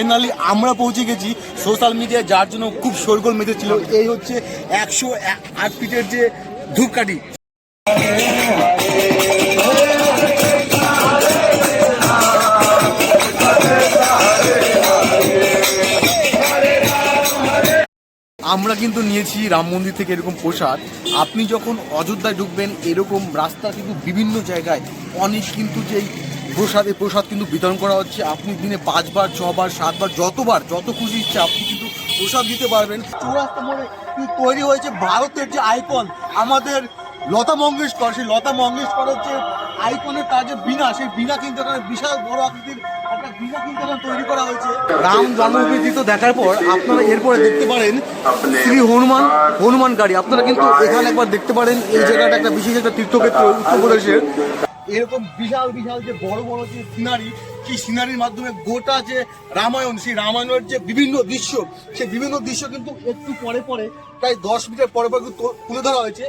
Finally আমরা পৌঁছে গেছি। সোশ্যাল মিডিয়ায় যার জন্য খুব শোরগোল মেতেছিল, এই হচ্ছে একশো আট ফিটের যে ধূপকাঠি। আমরা কিন্তু নিয়েছি রাম মন্দির থেকে এরকম প্রসাদ। আপনি যখন অযোধ্যায় ঢুকবেন, এরকম রাস্তা কিন্তু বিভিন্ন জায়গায়। অনেক কিন্তু যেই প্রসাদ এই প্রসাদ কিন্তু বিতরণ করা হচ্ছে। আপনি দিনে পাঁচবার, ছবার, সাতবার, যতবার, যত খুশি ইচ্ছে আপনি কিন্তু প্রসাদ দিতে পারবেন। চৌরাস্তা মোড়ে তৈরি হয়েছে ভারতের যে আইকন, আমাদের লতা মঙ্গেশকর। সেই লতা মঙ্গেশকরের যে আইকনের তার যে বিনা সেই বিনা কিন্তু এখানে বিশাল বড় আকৃতির একটা বিনা কিন্তু এখানে তৈরি করা হয়েছে। রাম জন্মভূমি তো দেখার পর আপনারা এরপরে দেখতে পারেন শ্রী হনুমান হনুমান গাড়ি। আপনারা কিন্তু এখানে একবার দেখতে পারেন, এই জায়গাটা একটা বিশেষ একটা তীর্থক্ষেত্র উত্তরপ্রদেশের এরকম বিশাল বিশাল যে বড় বড় যে সিনারি, সেই সিনারির মাধ্যমে গোটা যে রামায়ণ, সেই রামায়ণের যে বিভিন্ন দৃশ্য, সেই বিভিন্ন দৃশ্য কিন্তু একটু পরে পরে, প্রায় দশ মিনিটের পরে পরে তুলে ধরা হয়েছে।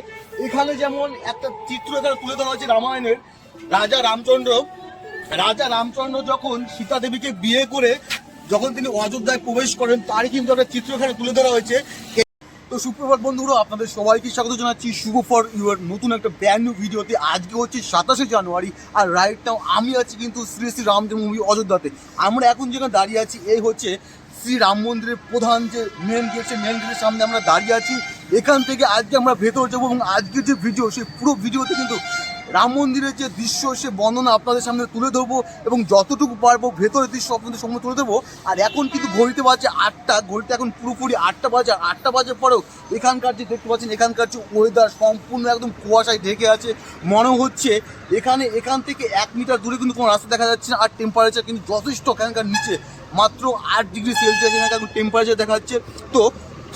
এখানে যেমন একটা চিত্র এখানে তুলে ধরা হয়েছে রামায়ণের। রাজা রামচন্দ্র রাজা রামচন্দ্র যখন সীতা দেবীকে বিয়ে করে যখন তিনি অযোধ্যায় প্রবেশ করেন, তারই কিন্তু একটা চিত্র এখানে তুলে ধরা হয়েছে। তো সুপ্রভাত বন্ধুরা, আপনাদের সবাইকে স্বাগত জানাচ্ছি শুভ ফর ইউর নতুন একটা ব্র্যান্ড নিউ ভিডিওতে আজকে হচ্ছে সাতাশে জানুয়ারি, আর রাইট নাও আমি আছি কিন্তু শ্রী শ্রী রাম জন্মভূমি অযোধ্যাতে। আমরা এখন যেখানে দাঁড়িয়ে আছি, এই হচ্ছে শ্রী রাম মন্দিরের প্রধান যে মেন গেট সেই মেন গেটের সামনে আমরা দাঁড়িয়ে আছি। এখান থেকে আজকে আমরা ভেতর যাব এবং আজকের যে ভিডিও সেই পুরো ভিডিওতে কিন্তু রাম মন্দিরের যে দৃশ্য, সে বর্ণনা আপনাদের সামনে তুলে ধরবো এবং যতটুকু পারব ভেতরের দৃশ্য আপনাদের সামনে তুলে ধরবো। আর এখন কিন্তু ঘড়িতে বাজে আটটা, ঘড়িতে এখন পুরোপুরি আটটা বাজে, আর আটটা বাজে পরেও এখানকার যে দেখতে পাচ্ছেন, এখানকার যে ওয়েদার সম্পূর্ণ একদম কুয়াশায় ঢেকে আছে। মনে হচ্ছে এখানে, এখান থেকে এক মিটার দূরে কিন্তু কোনো রাস্তা দেখা যাচ্ছে না, আর টেম্পারেচার কিন্তু যথেষ্ট এখানকার নিচে। মাত্র আট ডিগ্রি সেলসিয়াস এখানকার টেম্পারেচার দেখা যাচ্ছে তো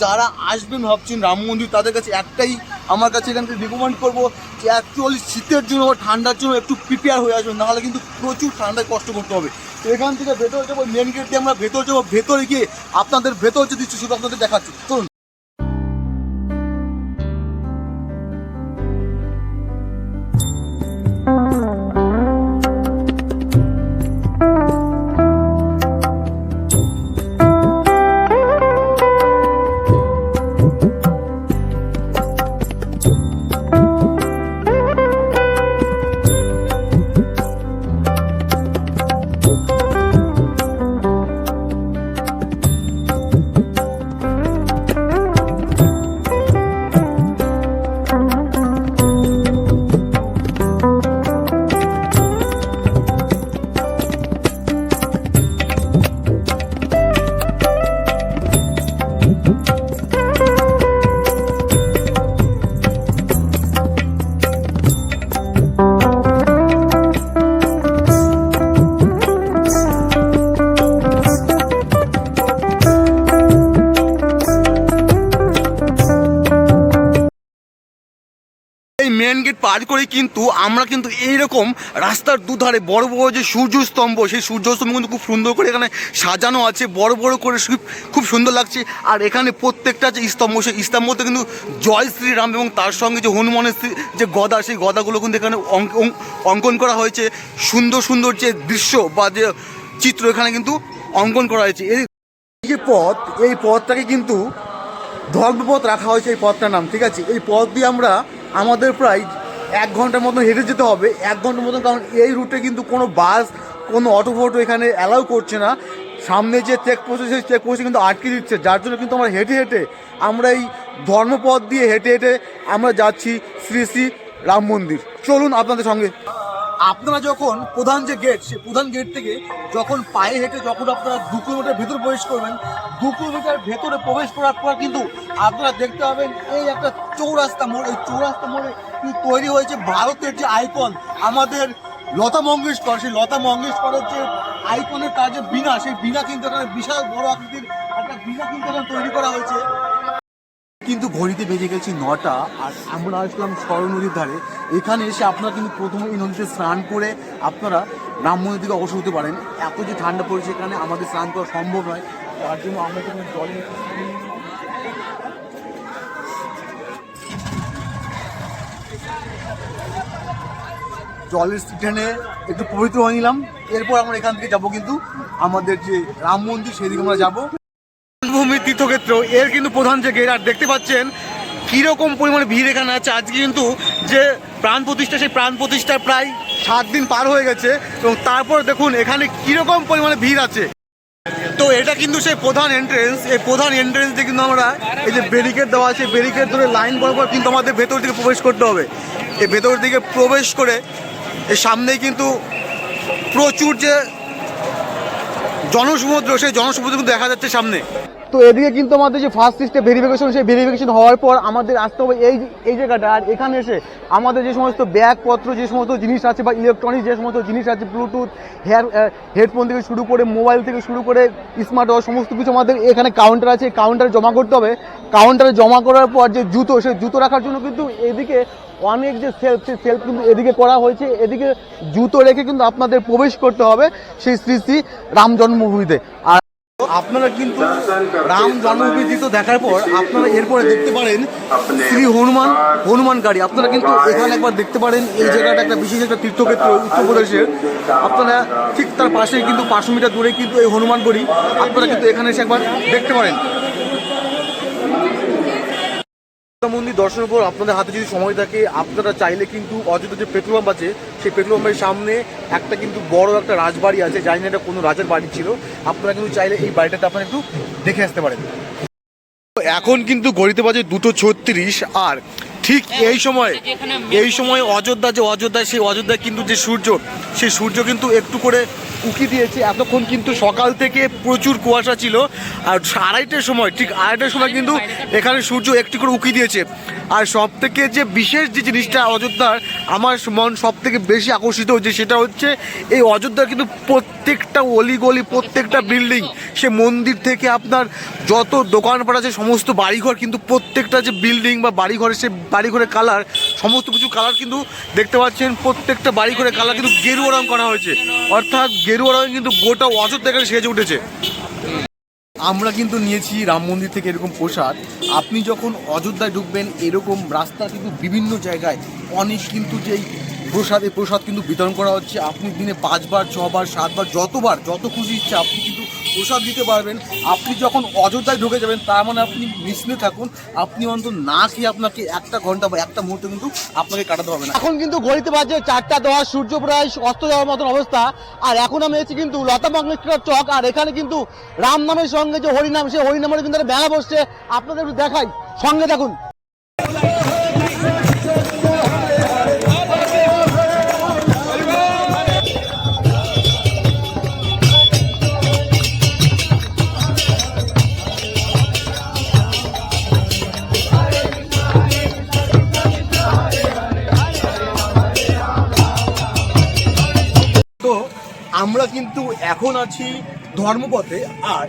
যারা আসবেন ভাবছেন রাম মন্দির, তাদের কাছে একটাই আমার কাছে এখান থেকে রিকমেন্ড করব যে অ্যাকচুয়ালি শীতের জন্য বা ঠান্ডার জন্য একটু প্রিপেয়ার হয়ে আসবেন নাহলে কিন্তু প্রচুর ঠান্ডায় কষ্ট করতে হবে। তো এখান থেকে ভেতরে যাব মেন গেট দিয়ে আমরা ভেতর যাব, ভেতরে গিয়ে আপনাদের ভেতর যে দিচ্ছি শুধু আপনাদের দেখাচ্ছি। চলুন। মেন গেট পার করে কিন্তু আমরা কিন্তু এইরকম রাস্তার দুধারে বড় বড় যে সূর্য স্তম্ভ সেই সূর্য স্তম্ভ কিন্তু খুব সুন্দর করে এখানে সাজানো আছে, বড় বড় করে খুব- সুন্দর লাগছে। আর এখানে প্রত্যেকটা যে স্তম্ভ, সেই স্তম্ভতে কিন্তু জয় শ্রীরাম এবং তার সঙ্গে যে হনুমানের যে গদা, সেই গদাগুলো কিন্তু এখানে অঙ্ক- অঙ্ক- অঙ্কন করা হয়েছে। সুন্দর সুন্দর যে দৃশ্য বা যে চিত্র এখানে কিন্তু অঙ্কন করা হয়েছে। এই যে পথ, এই পথটাকে কিন্তু ধর্মপথ রাখা হয়েছে এই পথটার নাম, ঠিক আছে? এই পথ দিয়ে আমরা আমাদের প্রায় এক ঘণ্টার মতন হেঁটে যেতে হবে, এক ঘণ্টার মতন, কারণ এই রুটে কিন্তু কোনো বাস কোনো অটো ফটো এখানে অ্যালাউ করছে না। সামনে যে চেক পোস্ট সেই চেক পোস্টে কিন্তু আটকে দিচ্ছে, যার জন্য কিন্তু আমরা হেঁটে হেঁটে, আমরা এই ধর্মপথ দিয়ে হেঁটে হেঁটে আমরা যাচ্ছি শ্রী শ্রী রাম মন্দির। চলুন আপনাদের সঙ্গে আপনারা যখন প্রধান যে গেট সেই প্রধান গেট থেকে যখন পায়ে হেঁটে যখন আপনারা দু কিলোমিটার ভেতরে প্রবেশ করবেন, দু কিলোমিটার ভেতরে প্রবেশ করার পর কিন্তু আপনারা দেখতে পাবেন এই একটা চৌরাস্তা মোড়। এই চৌরাস্তা মোড়ে তৈরি হয়েছে ভারতের যে আইকন আমাদের লতা মঙ্গেশকর। সেই লতা মঙ্গেশকরের যে আইকনের তার যে বিনা সেই বিনা কিন্তু এখানে বিশাল বড় আকৃতির একটা বিনা কিন্তু তৈরি করা হয়েছে। কিন্তু ঘড়িতে বেজে গেছে নটা আর আমরা আসলাম সরল নদীর ধারে। এখানে এসে আপনারা কিন্তু প্রথমে এই নদীতে স্নান করে আপনারা রাম মন্দির দিকে অবশ্য হতে পারেন। এত যে ঠান্ডা পড়েছে এখানে, আমাদের স্নান করা সম্ভব নয়। তার জন্য আমরা কিন্তু জলে জলের সিটেনে একটু পবিত্র হয়ে নিলাম। এরপর আমরা এখান থেকে যাব কিন্তু আমাদের যে রাম মন্দির, সেদিকে আমরা যাব। ভূমি তীর্থক্ষেত্র। এর কিন্তু প্রধান যে গেট আর দেখতে পাচ্ছেন কীরকম পরিমাণে ভিড় এখানে আছে। আজকে কিন্তু যে প্রাণ প্রতিষ্ঠা, সেই প্রাণ প্রতিষ্ঠার প্রায় সাত দিন পার হয়ে গেছে। এবং তারপর দেখুন এখানে কীরকম পরিমাণে ভিড় আছে। তো এটা কিন্তু সেই প্রধান এন্ট্রেন্স এই প্রধান এন্ট্রেন্স দিয়ে কিন্তু আমরা এই যে ব্যারিকেড দেওয়া আছে ব্যারিকেড ধরে লাইন বরাবর কিন্তু আমাদের ভেতর দিকে প্রবেশ করতে হবে। এই ভেতর দিকে প্রবেশ করে এর সামনেই কিন্তু প্রচুর যে জনসমুদ্র, সেই জনসমুদ্র কিন্তু দেখা যাচ্ছে সামনে। তো এদিকে কিন্তু আমাদের যে ফার্স্ট সিস্টে ভেরিফিকেশন সেই ভেরিফিকেশন হওয়ার পর আমাদের আসতে হবে এই এই জায়গাটা। আর এখানে এসে আমাদের যে সমস্ত ব্যাগপত্র, যে সমস্ত জিনিস আছে বা ইলেকট্রনিক্স যে সমস্ত জিনিস আছে ব্লুটুথ হেয়ার হেডফোন থেকে শুরু করে মোবাইল থেকে শুরু করে স্মার্ট ওয়াচ সমস্ত কিছু আমাদের এখানে কাউন্টার আছে। কাউন্টারে জমা করতে হবে। কাউন্টারে জমা করার পর যে জুতো, সেই জুতো রাখার জন্য কিন্তু এদিকে অনেক যে সেলফ সেই সেলফ কিন্তু এদিকে করা হয়েছে, এদিকে জুতো রেখে কিন্তু আপনাদের প্রবেশ করতে হবে সেই শ্রী শ্রী রাম জন্মভূমিতে। আর আপনারা কিন্তু রাম জন্মভূমি তো দেখার পর আপনারা এরপরে দেখতে পারেন শ্রী হনুমান হনুমান গাড়ি। আপনারা কিন্তু এখানে একবার দেখতে পারেন, এই জায়গাটা একটা বিশেষ একটা তীর্থক্ষেত্র উত্তরপ্রদেশের আপনারা ঠিক তার পাশেই কিন্তু পাঁচশো মিটার দূরে কিন্তু এই হনুমান গড়ি। আপনারা কিন্তু এখানে এসে একবার দেখতে পারেন। মন্দির দর্শনের পর আপনাদের হাতে যদি সময় থাকে, আপনারা চাইলে কিন্তু অযোধ্যা যে পেট্রোল পাম্প আছে, সেই পেট্রোল পাম্পের সামনে একটা কিন্তু বড় একটা রাজবাড়ি আছে, জানি না এটা কোনো রাজার বাড়ি ছিল। আপনারা কিন্তু চাইলে এই বাড়িটাতে আপনারা একটু দেখে আসতে পারেন। এখন কিন্তু গড়িতে বাজে দুটো ছত্রিশ, আর ঠিক এই সময় এই সময় অযোধ্যা যে অযোধ্যা, সেই অযোধ্যায় কিন্তু যে সূর্য, সেই সূর্য কিন্তু একটু করে উকি দিয়েছে। এতক্ষণ কিন্তু সকাল থেকে প্রচুর কুয়াশা ছিল। আর আড়াইটার সময় ঠিক আড়াইটার সময় কিন্তু এখানে সূর্য একটি করে উকি দিয়েছে। আর সব থেকে যে বিশেষ যে জিনিসটা অযোধ্যার আমার মন সব থেকে বেশি আকর্ষিত হচ্ছে সেটা হচ্ছে এই অযোধ্যার কিন্তু প্রত্যেকটা অলিগলি প্রত্যেকটা বিল্ডিং সে মন্দির থেকে আপনার যত দোকানপাট আছে সমস্ত বাড়িঘর কিন্তু প্রত্যেকটা যে বিল্ডিং বা বাড়িঘরের সে বাড়িঘরের কালার সমস্ত কিছু কালার কিন্তু দেখতে পাচ্ছেন। প্রত্যেকটা বাড়িঘরের কালার কিন্তু গেরুয়া রং করা হয়েছে। অর্থাৎ গেরুয়া কিন্তু গোটা অযোধ্যা এখানে সেজে উঠেছে। আমরা কিন্তু নিয়েছি রাম মন্দির থেকে এরকম প্রসাদ। আপনি যখন অযোধ্যায় ঢুকবেন, এরকম রাস্তা কিন্তু বিভিন্ন জায়গায় অনেক কিন্তু যেই প্রসাদে প্রসাদ কিন্তু বিতরণ করা হচ্ছে। আপনি দিনে পাঁচবার, ছবার, সাতবার, যতবার, যত খুশি ইচ্ছে আপনি কিন্তু প্রসাদ দিতে পারবেন। আপনি যখন অযোধ্যায় ঢুকে যাবেন, তার মানে আপনি নিশ্চিন্ত থাকুন। আপনি অন্তত না খেয়ে আপনাকে একটা ঘণ্টা বা একটা মুহূর্ত কিন্তু আপনাকে কাটাতে হবে না। এখন কিন্তু ঘড়িতে বাজে চারটা দশ সূর্য প্রায় অস্ত যাওয়ার মতন অবস্থা। আর এখন আমি এসেছি কিন্তু লতা মঙ্গেশকর চক, আর এখানে কিন্তু রাম নামের সঙ্গে যে হরিনাম, সেই হরিনামের কিন্তু একটা মেলা বসছে। আপনাদের দেখাই। সঙ্গে দেখুন আমরা কিন্তু এখন আছি ধর্মপথে, আর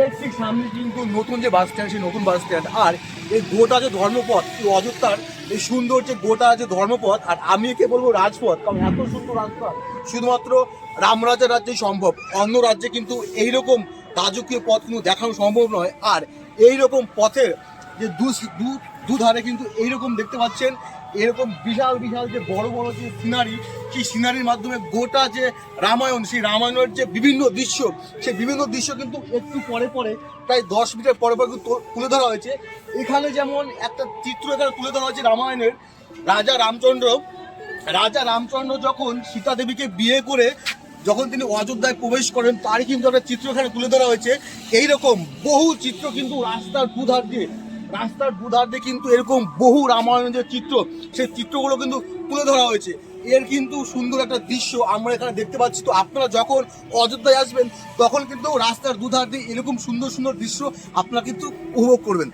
এর ঠিক সামনে কিন্তু নতুন যে বাস স্ট্যান্ড সেই নতুন বাস স্ট্যান্ড আর এই গোটা যে ধর্মপথ, এই অযোধ্যার এই সুন্দর যে গোটা যে ধর্মপথ, আর আমি একে বলব রাজপথ, কারণ এত সুন্দর রাজপথ, শুধুমাত্র রামরাজের রাজ্যে সম্ভব, অন্য রাজ্যে কিন্তু এইরকম রাজকীয় পথ কিন্তু দেখানো সম্ভব নয়, আর এই রকম পথের যে দু- দুধারে কিন্তু এইরকম দেখতে পাচ্ছেন এরকম বিশাল বিশাল যে বড় বড় যে সিনারি, সেই সিনারির মাধ্যমে গোটা যে রামায়ণ, সেই রামায়ণের যে বিভিন্ন দৃশ্য, সেই বিভিন্ন দৃশ্য কিন্তু একটু পরে পরে, প্রায় দশ মিনিট পরে পরে তুলে ধরা হয়েছে। এখানে যেমন একটা চিত্র এখানে তুলে ধরা হয়েছে রামায়ণের, রাজা রামচন্দ্র রাজা রামচন্দ্র যখন সীতা দেবীকে বিয়ে করে যখন তিনি অযোধ্যায় প্রবেশ করেন, তারই কিন্তু একটা চিত্র এখানে তুলে ধরা হয়েছে। এইরকম বহু চিত্র কিন্তু রাস্তার দুধার দিয়ে রাস্তার দুধার দিয়ে কিন্তু এরকম বহু রামায়ণের যে চিত্র, সেই চিত্রগুলো কিন্তু তুলে ধরা হয়েছে। এর কিন্তু সুন্দর একটা দৃশ্য আমরা এখানে দেখতে পাচ্ছি। তো আপনারা যখন অযোধ্যায় আসবেন, তখন কিন্তু রাস্তার দুধার দিয়ে এরকম সুন্দর সুন্দর দৃশ্য আপনারা কিন্তু উপভোগ করবেন।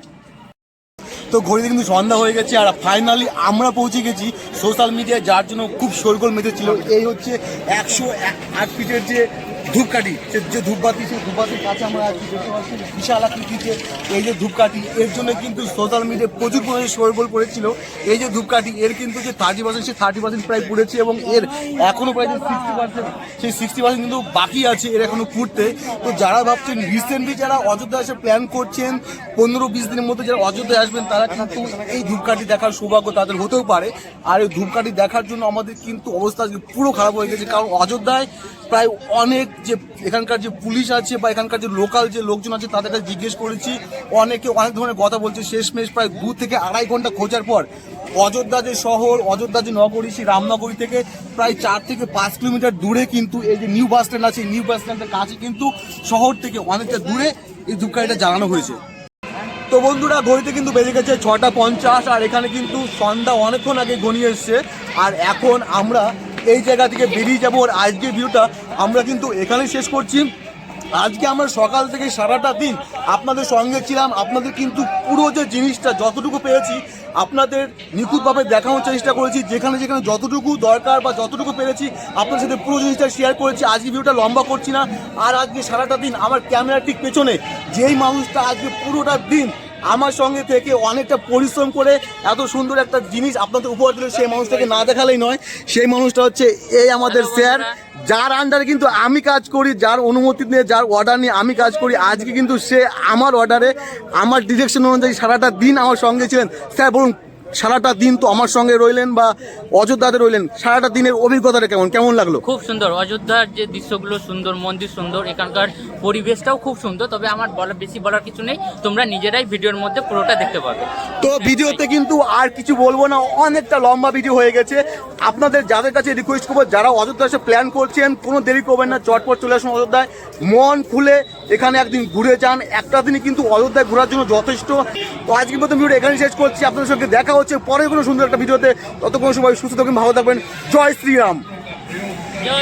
তো ঘড়িতে কিন্তু সন্ধ্যা হয়ে গেছে আর ফাইনালি আমরা পৌঁছে গেছি সোশ্যাল মিডিয়ায় যার জন্য খুব শোরগোল মেতেছিল এই হচ্ছে একশো আট ফিটের যে ধূপকাঠি যে ধূপবাতি সেই ধূপবাতির কাছে আমরা আছি দেখতে পাচ্ছি বিশাল আকৃতিতে এই যে ধূপকাঠি, এর জন্য কিন্তু সোশ্যাল মিডিয়ায় প্রচুর পরিমাণে শোরগোল পড়েছিল এই যে ধূপকাঠি, এর কিন্তু যে থার্টি পার্সেন্ট সে থার্টি পার্সেন্ট প্রায় পুড়েছে এবং এর এখনও প্রায় যে সিক্সটি পার্সেন্ট সেই সিক্সটি পার্সেন্ট কিন্তু বাকি আছে এর এখনও পুড়তে। তো যারা ভাবছেন রিসেন্টলি যারা অযোধ্যা এসে প্ল্যান করছেন, পনেরো বিশ দিনের মধ্যে যারা অযোধ্যায় আসবেন, তারা কিন্তু এই ধূপকাঠি দেখার সৌভাগ্য তাদের হতেও পারে। আর এই ধূপকাঠি দেখার জন্য আমাদের কিন্তু অবস্থা আজকে পুরো খারাপ হয়ে গেছে, কারণ অযোধ্যায় প্রায় অনেক যে এখানকার যে পুলিশ আছে বা এখানকার যে লোকাল যে লোকজন আছে তাদের কাছে জিজ্ঞেস করেছি। অনেকে অনেক ধরনের কথা বলছে। শেষমেশ প্রায় দু থেকে আড়াই ঘণ্টা খোঁজার পর অযোধ্যা যে শহর, অযোধ্যা যে নগরী, সেই রামনগরী থেকে প্রায় চার থেকে পাঁচ কিলোমিটার দূরে কিন্তু এই যে নিউ বাস স্ট্যান্ড আছে, নিউ বাস স্ট্যান্ডের কাছে কিন্তু শহর থেকে অনেকটা দূরে এই ধূপকাঠিটা জ্বালানো হয়েছে। তো বন্ধুরা, ঘড়িতে কিন্তু বেজে গেছে ছটা পঞ্চাশ, আর এখানে কিন্তু সন্ধ্যা অনেকক্ষণ আগে গনিয়ে এসছে। আর এখন আমরা এই জায়গা থেকে বেরিয়ে যাব। আর আজকের ভিউটা আমরা কিন্তু এখানেই শেষ করছি। আজকে আমরা সকাল থেকে সারাটা দিন আপনাদের সঙ্গে ছিলাম। আপনাদের কিন্তু পুরো যে জিনিসটা যতটুকু পেয়েছি, আপনাদের নিখুঁতভাবে দেখানোর চেষ্টা করেছি। যেখানে যেখানে যতটুকু দরকার বা যতটুকু পেরেছি আপনার সাথে পুরো জিনিসটা শেয়ার করেছি। আজকে ভিডিওটা লম্বা করছি না। আর আজকে সারাটা দিন আমার ক্যামেরার ঠিক পেছনে যেই মানুষটা আজকে পুরোটা দিন আমার সঙ্গে থেকে অনেকটা পরিশ্রম করে এত সুন্দর একটা জিনিস আপনাদের উপহার দিল সেই মানুষটাকে না দেখালেই নয়। সেই মানুষটা হচ্ছে এই আমাদের স্যার যার আন্ডারে কিন্তু আমি কাজ করি যার অনুমতি নিয়ে যার অর্ডার নিয়ে আমি কাজ করি আজকে কিন্তু সে আমার অর্ডারে আমার ডিরেকশন অনুযায়ী সারাটা দিন আমার সঙ্গে ছিলেন। স্যার বলুন সারাটা দিন তো আমার সঙ্গে রইলেন বা অযোধ্যাতে রইলেন সারাটা দিনের অভিজ্ঞতাটা কেমন? কেমন লাগল? খুব সুন্দর। অযোধ্যার যে দৃশ্যগুলো সুন্দর মন্দির সুন্দর এখানকার পরিবেশটাও খুব সুন্দর তবে আমার বলার বেশি বলার কিছু নেই। তোমরা নিজেরাই ভিডিওর মধ্যে পুরোটা দেখতে পাবে। তো ভিডিওতে কিন্তু আর কিছু বলব না অনেকটা লম্বা ভিডিও হয়ে গেছে। আপনাদের যাদের কাছে রিকোয়েস্ট করব যারা অযোধ্যা এসে প্ল্যান করছেন কোনো দেরি করবেন না চটপট চলে আসুন অযোধ্যায়। মন খুলে এখানে একদিন ঘুরে যান। একটা দিনই কিন্তু অযোধ্যায় ঘোরার জন্য যথেষ্ট। তো আজকের মতো ভিডিও এখানে শেষ করছি। আপনাদের সঙ্গে দেখা হচ্ছে। পরে কোনো সুন্দর একটা ভিডিওতে ততক্ষণ সময় সুস্থ থাকবেন ভালো থাকবেন। জয় শ্রীরাম।